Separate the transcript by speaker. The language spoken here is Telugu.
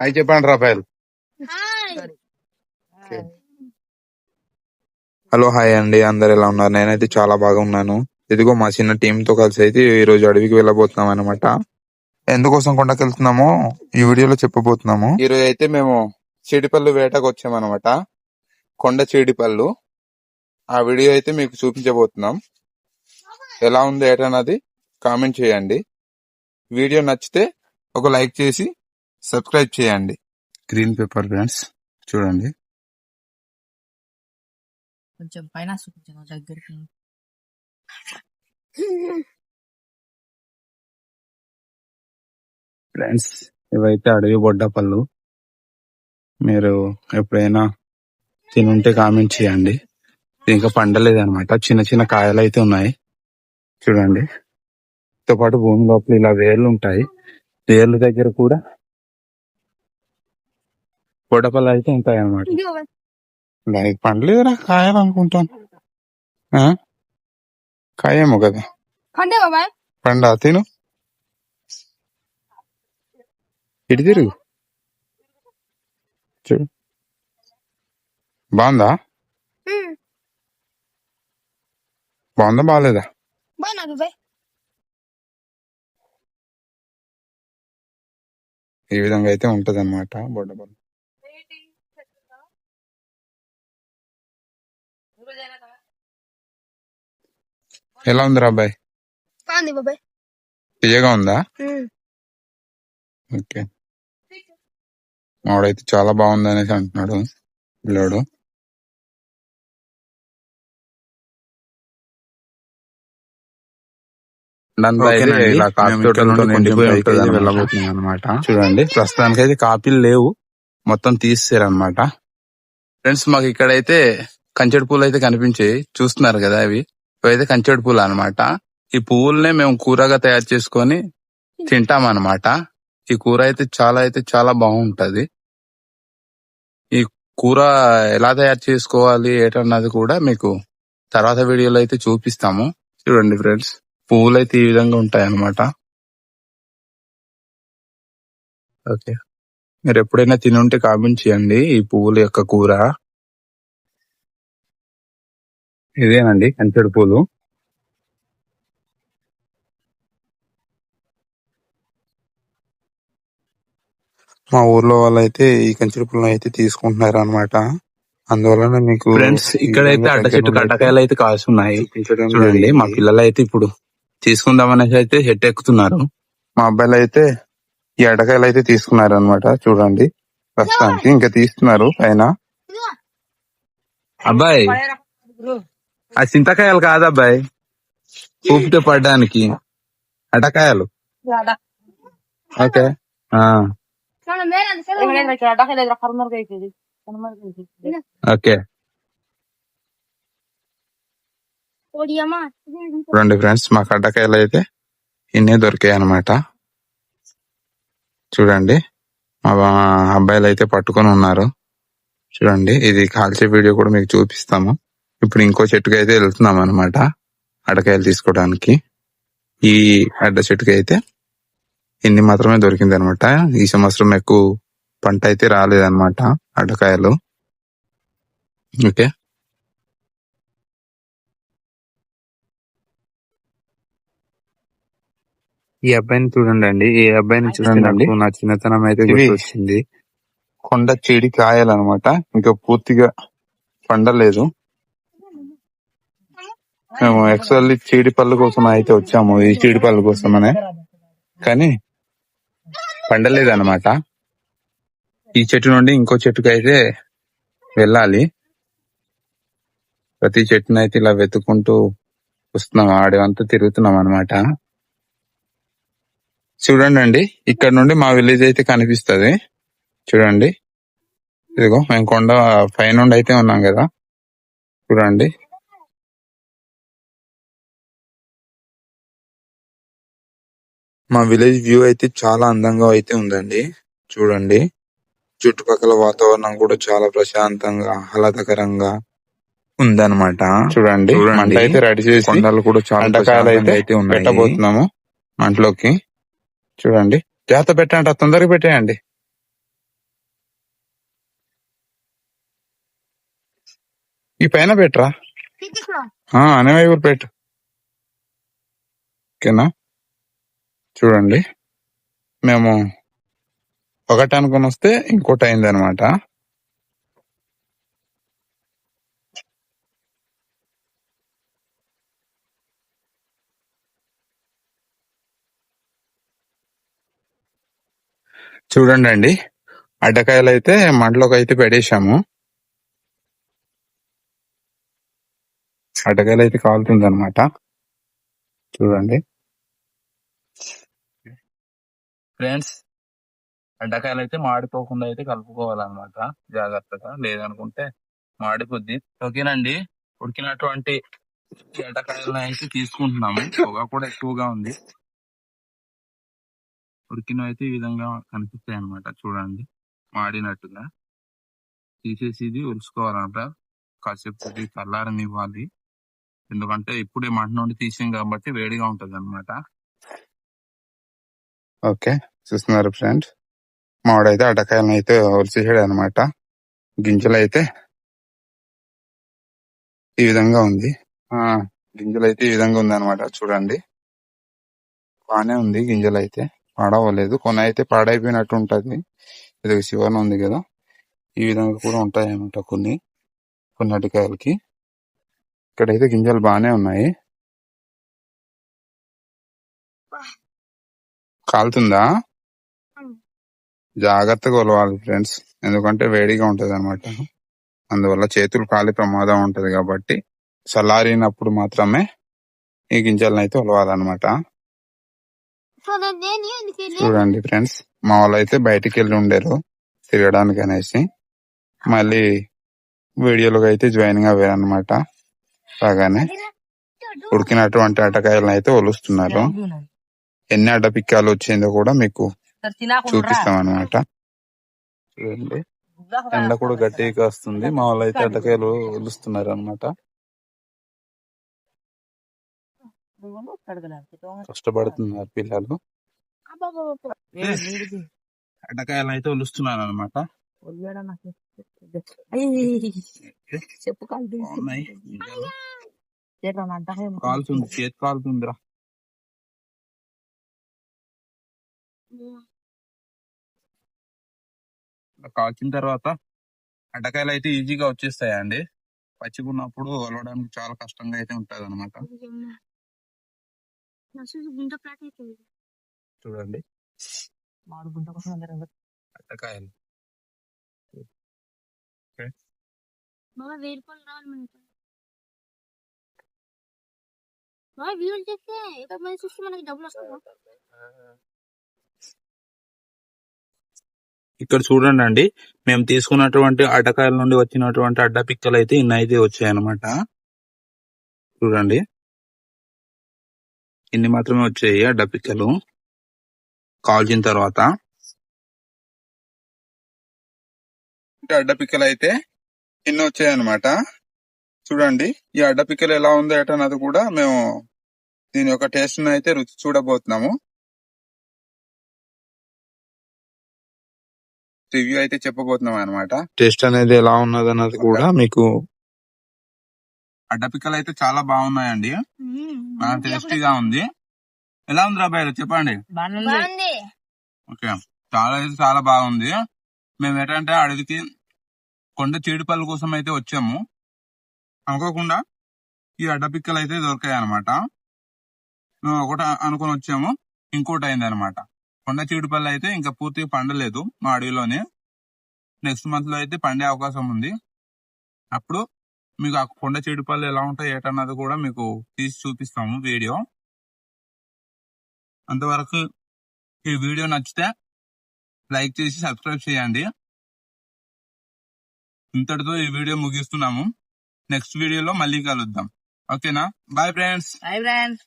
Speaker 1: అవి చెప్పండి రాఫాయల్ హలో హాయ్ అండి. అందరు ఎలా ఉన్నారు? నేనైతే చాలా బాగున్నాను. ఇదిగో మా చిన్న టీం తో కలిసి అయితే ఈ రోజు అడవికి వెళ్ళబోతున్నాం అనమాట ఎందుకోసం కొండకి వెళ్తున్నామో ఈ వీడియోలో చెప్పబోతున్నాము. ఈ రోజు అయితే మేము చీడిపళ్ళు వేటకు వచ్చామన్నమాట కొండ చీడిపళ్ళు ఆ వీడియో అయితే మీకు చూపించబోతున్నాం. ఎలా ఉంది ఏటన్నది కామెంట్ చేయండి. వీడియో నచ్చితే ఒక లైక్ చేసి సబ్స్క్రైబ్ చేయండి. గ్రీన్ పేపర్ ఫ్రెండ్స్ చూడండి.
Speaker 2: కొంచెం పైన చూపించాను దగ్గరికి.
Speaker 1: ఫ్రెండ్స్ ఇవైతే అడవి బొడ్డ పళ్ళు. మీరు ఎప్పుడైనా తినుంటే కామెంట్ చేయండి. ఇంకా పండలేదు అనమాట చిన్న చిన్న కాయలు అయితే ఉన్నాయి. చూడండి. తో పాటు భూమి లోపల ఇలా వేర్లు ఉంటాయి. వేర్ల దగ్గర కూడా బొడ్డపళ్ళు అయితే ఉంటాయి అన్నమాట దానికి పండలేదురా కాయలు అనుకుంటాను? కాయేమో కదా.
Speaker 3: పండే
Speaker 1: తిను. ఇటు తిరుగు. చూడు బాగుందా? బాగుందా బాగాలేదా ఈ విధంగా అయితే ఉంటది అనమాట ఎలా ఉందిరా అబ్బాయి
Speaker 3: బాగుంది బాబాయ్.
Speaker 1: తీయగా ఉందా? ఓకే. మావాడైతే చాలా బాగుంది అనేసి అంటున్నాడు పిల్లోడు అనమాట. చూడండి. ప్రస్తుతానికి అయితే కాపీలు లేవు. మొత్తం తీసేసారు అనమాట ఫ్రెండ్స్ మాకు ఇక్కడైతే కంచెడు పూలు అయితే కనిపించాయి. చూస్తున్నారు కదా అవి. ఇవైతే కంచెడు పూలు అన్నమాట. ఈ పువ్వులనే మేము కూరగా తయారు చేసుకొని తింటాం అన్నమాట ఈ కూర అయితే చాలా అయితే చాలా బాగుంటది. ఈ కూర ఎలా తయారు చేసుకోవాలి ఏటన్నది కూడా మీకు తర్వాత వీడియోలో అయితే చూపిస్తాము. చూడండి ఫ్రెండ్స్. పువ్వులు అయితే ఈ విధంగా ఉంటాయి అన్నమాట ఓకే. మీరు ఎప్పుడైనా తినుంటే కామెంట్ చేయండి ఈ పువ్వుల యొక్క కూర. ఇదేనండి కంచెడు పూలు. మా ఊర్లో వాళ్ళైతే ఈ కంచెడు పూలను అయితే తీసుకుంటున్నారు అనమాట అందువలన మీకు
Speaker 4: ఫ్రెండ్స్ ఇక్కడైతే అడ్డ చెట్టు కట్టకాయలు అయితే
Speaker 1: చూపించడం
Speaker 4: చూడండి మా. పిల్లలు అయితే ఇప్పుడు తీసుకుందామనేసి అయితే హెడ్ ఎక్కుతున్నారు
Speaker 1: మా అబ్బాయిలు అయితే ఈ అడకాయలు అయితే తీసుకున్నారు అనమాట చూడండి. ప్రస్తుతానికి ఇంకా తీస్తున్నారు పైన.
Speaker 4: అబ్బాయి ఆ చింతకాయలు కాదు అబ్బాయి ఊపితే పడ్డానికి. అటకాయలు. ఓకే. ఓకే. చూడండి ఫ్రెండ్స్ మాకు అడ్డకాయలు అయితే ఇన్నే దొరికాయి అనమాట చూడండి. మా అబ్బాయిలు అయితే పట్టుకొని ఉన్నారు. చూడండి. ఇది కాల్చే వీడియో కూడా మీకు చూపిస్తాము. ఇప్పుడు ఇంకో చెట్టుకి అయితే వెళ్తున్నాం అనమాట అడ్డకాయలు తీసుకోవడానికి. ఈ అడ్డ చెట్టుకి అయితే ఇన్ని మాత్రమే దొరికింది అనమాట ఈ సంవత్సరం ఎక్కువ పంట అయితే రాలేదన్నమాట అడ్డకాయలు. ఓకే. ఈ అబ్బాయిని చూడండి అండి ఈ అబ్బాయిని చూడండి.
Speaker 1: నా చిన్నతనం అయితే
Speaker 4: ఇవి
Speaker 1: గుర్తొచ్చింది. కొండ చెడి కాయాలన్నమాట. ఇంకా పూర్తిగా పండలేదు. మేము యాక్చువల్లీ చీడి పళ్ళు కోసం అయితే వచ్చాము ఈ చీడి పళ్ళు కోసమనే. కానీ పండలేదన్నమాట. ఈ చెట్టు నుండి ఇంకో చెట్టుకు అయితే వెళ్ళాలి. ప్రతి చెట్టుని అయితే ఇలా వెతుకుంటూ వస్తున్నాం ఆడేవంతా తిరుగుతున్నాం అనమాట చూడండి అండి ఇక్కడ నుండి మా విలేజ్ అయితే కనిపిస్తుంది. చూడండి. ఇదిగో మేము కొండ పై నుండి అయితే ఉన్నాం కదా. చూడండి. మా విలేజ్ వ్యూ అయితే చాలా అందంగా అయితే ఉందండి. చూడండి. చుట్టుపక్కల వాతావరణం కూడా చాలా ప్రశాంతంగా ఆహ్లాదకరంగా ఉందన్నమాట. చూడండి. అయితే రెడీ చేసి
Speaker 4: కొండలు కూడా చాలా
Speaker 1: అయితే పెట్టబోతున్నాము మంటలోకి. చూడండి. జాత పెట్టండి తొందరగా పెట్టేయండి. ఈ పైన పెట్టరా? అనేవైపు పెట్టు. ఓకేనా? చూడండి. మేము ఒకటి అనుకుని వస్తే ఇంకోటి అయింది అనమాట చూడండి అండి. అడ్డకాయలు అయితే మంటలోకి అయితే పెట్టేశాము. అడ్డకాయలు అయితే కాలుతుంది అనమాట చూడండి.
Speaker 4: ఫ్రెండ్స్ అడ్డకాయలు అయితే మాడిపోకుండా అయితే కలుపుకోవాలన్నమాట. జాగ్రత్తగా. లేదనుకుంటే మాడిపోద్ది. ఓకేనండి. ఉడికినటువంటి ఈ అయితే తీసుకుంటున్నాము. పొగ కూడా ఎక్కువగా ఉంది. ఉడికిన అయితే ఈ విధంగా కనిపిస్తాయి అన్నమాట చూడండి. మాడినట్టుగా. తీసేసి ఇది ఉలుసుకోవాలంట కాసేపు ఇది చల్లారనివ్వాలి. ఎందుకంటే ఇప్పుడే మంట నుండి తీసాం కాబట్టి వేడిగా ఉంటుంది అనమాట
Speaker 1: ఓకే చూస్తున్నారు ఫ్రెండ్స్ మామిడైతే అడ్డకాయలను అయితే ఒలిచేసాడు అనమాట గింజలు అయితే ఈ విధంగా ఉంది. ఆ గింజలు అయితే ఈ విధంగా ఉంది అనమాట చూడండి. బానే ఉంది గింజలు అయితే పాడవలేదు కొన్ని అయితే పాడైపోయినట్టు ఉంటుంది ఇది శివన ఉంది కదా. ఈ విధంగా కూడా ఉంటాయి అన్నమాట కొన్ని కొన్ని అడ్డకాయలకి ఇక్కడైతే గింజలు బాగానే ఉన్నాయి. కాలుతుందా? జాగ్రత్తగా కొలవాలి ఫ్రెండ్స్. ఎందుకంటే వేడిగా ఉంటది అనమాట అందువల్ల చేతులు కాలి ప్రమాదం ఉంటది కాబట్టి చల్లారినప్పుడు మాత్రమే ఈ గింజలను అయితే ఒలవాలన్నమాట చూడండి ఫ్రెండ్స్. మా వాళ్ళు అయితే బయటికి వెళ్ళి ఉండేరు తిరగడానికి అనేసి మళ్ళీ వీడియోలోకి అయితే జాయిన్ అయ్యారు అనమాట బాగానే ఉడికినటువంటి అటకాయలను అయితే ఒలుస్తున్నారు ఎన్ని అడ్డ పిక్కాలు వచ్చిందో కూడా మీకు చూపిస్తాం అనమాట చూడండి ఎండ కూడా గట్టిగా వస్తుంది. మా వాళ్ళు అయితే అడ్డకాయలు ఒలుస్తున్నారు అనమాట కష్టపడుతున్నారు పిల్లలు.
Speaker 4: అడ్డకాయలు అయితే ఒలుస్తున్నాను అనమాట
Speaker 2: చెప్పు కాలు.
Speaker 4: కాలుతుంది చేతి కాలుతుందిరా. కాల్చిన తర్వాత అడ్డకాయలు అయితే ఈజీగా వచ్చేస్తాయండి. పచ్చిగా ఉన్నప్పుడు ఒలవడానికి చాలా కష్టంగా అయితే ఉంటది అనమాట చూడండి.
Speaker 3: వీడియోలు చూస్తే మనకి డబ్బులు వస్తుందా
Speaker 4: ఇక్కడ చూడండి అండి మేము తీసుకున్నటువంటి అడ్డకాయల నుండి వచ్చినటువంటి అడ్డ పిక్కలు అయితే ఇన్ని అయితే వచ్చాయన్నమాట. చూడండి. ఇన్ని మాత్రమే వచ్చాయి అడ్డ పిక్కలు. కాల్చిన తర్వాత. అడ్డ పిక్కలు అయితే ఇన్ని వచ్చాయన్నమాట. చూడండి. ఈ అడ్డ పిక్కలు ఎలా ఉందో ఏటన్నది కూడా మేము దీని యొక్క టేస్ట్ అయితే రుచి చూడబోతున్నాము. రివ్యూ అయితే చెప్పబోతున్నాం అనమాట
Speaker 1: టేస్ట్ అనేది ఎలా ఉన్నది అన్నది కూడా మీకు
Speaker 4: అడ్డపిక్కలు అయితే చాలా బాగున్నాయండి. చాలా టేస్టీగా ఉంది. ఎలా ఉంది రాబాయ్ చెప్పండి.
Speaker 3: బాగుంది.
Speaker 4: ఓకే. చాలా అయితే చాలా బాగుంది. మేము ఏంటంటే అడవికి కొండ చీడిపల్లి కోసం అయితే వచ్చాము. అనుకోకుండా ఈ అడ్డపిక్కలు అయితే దొరికాయి అనమాట మేము ఒకటి అనుకొని వచ్చాము. ఇంకోటి అయింది అనమాట కొండ చీడిపల్లి అయితే ఇంకా పూర్తిగా పండలేదు మా అడవిలోనే. నెక్స్ట్ మంత్లో అయితే పండే అవకాశం ఉంది. అప్పుడు మీకు ఆ కొండ చీడిపల్లి ఎలా ఉంటాయి ఏటన్నది కూడా మీకు తీసి చూపిస్తాము వీడియో. అంతవరకు ఈ వీడియో నచ్చితే లైక్ చేసి సబ్స్క్రైబ్ చేయండి. ఇంతటితో ఈ వీడియో ముగిస్తున్నాము. నెక్స్ట్ వీడియోలో మళ్ళీ కలుద్దాం. ఓకేనా? Bye friends
Speaker 2: bye friends